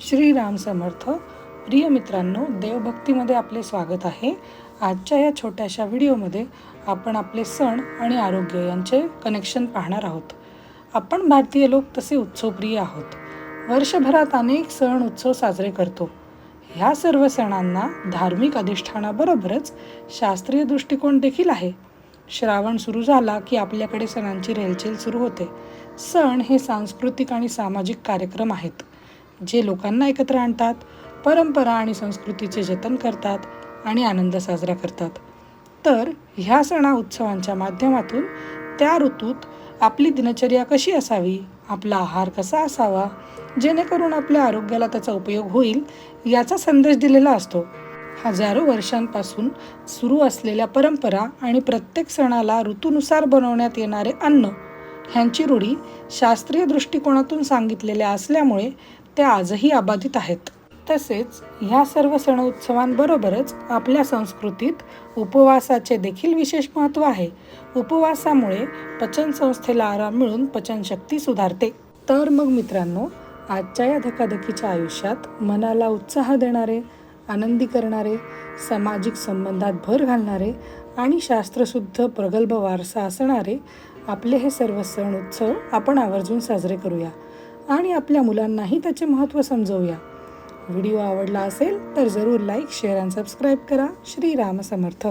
श्रीराम समर्थ. प्रिय मित्रांनो देवभक्तीमध्ये आपले स्वागत आहे. आजच्या या छोट्याशा व्हिडिओमध्ये आपण आपले सण आणि आरोग्य यांचे कनेक्शन पाहणार आहोत. आपण भारतीय लोक तसे उत्सवप्रिय आहोत. वर्षभरात अनेक सण उत्सव साजरे करतो. ह्या सर्व सणांना धार्मिक अधिष्ठानाबरोबरच शास्त्रीय दृष्टिकोन देखील आहे. श्रावण सुरू झाला की आपल्याकडे सणांची रेलचेल सुरू होते. सण हे सांस्कृतिक आणि सामाजिक कार्यक्रम आहेत. जे लोकांना एकत्र आणतात परंपरा आणि संस्कृतीचे जतन करतात आणि आनंद साजरा करतात. तर ह्या सणा उत्सवांच्या माध्यमातून त्या ऋतूत आपली दिनचर्या कशी असावी आपला आहार कसा असावा जेणेकरून आपल्या आरोग्याला त्याचा उपयोग होईल याचा संदेश दिलेला असतो. हजारो वर्षांपासून सुरू असलेल्या परंपरा आणि प्रत्येक सणाला ऋतूनुसार बनवण्यात येणारे अन्न ह्यांची रूढी शास्त्रीय दृष्टिकोनातून सांगितलेल्या असल्यामुळे ते आजही अबाधित आहेत. तसेच ह्या सर्व सण उत्सवांबरोबरच आपल्या संस्कृतीत उपवासाचे देखील विशेष महत्त्व आहे. उपवासामुळे पचनसंस्थेला आराम मिळून पचनशक्ती सुधारते. तर मग मित्रांनो आजच्या या धकाधकीच्या आयुष्यात मनाला उत्साह देणारे आनंदी करणारे सामाजिक संबंधात भर घालणारे आणि शास्त्रशुद्ध प्रगल्भ वारसा असणारे आपले हे सर्व सण उत्सव आपण आवर्जून साजरे करूया. आणि आपल्या मुलांनाही त्याचे महत्त्व समजवूया. व्हिडिओ आवडला असेल तर जरूर लाईक शेअर आणि सबस्क्राईब करा. श्रीराम समर्थ.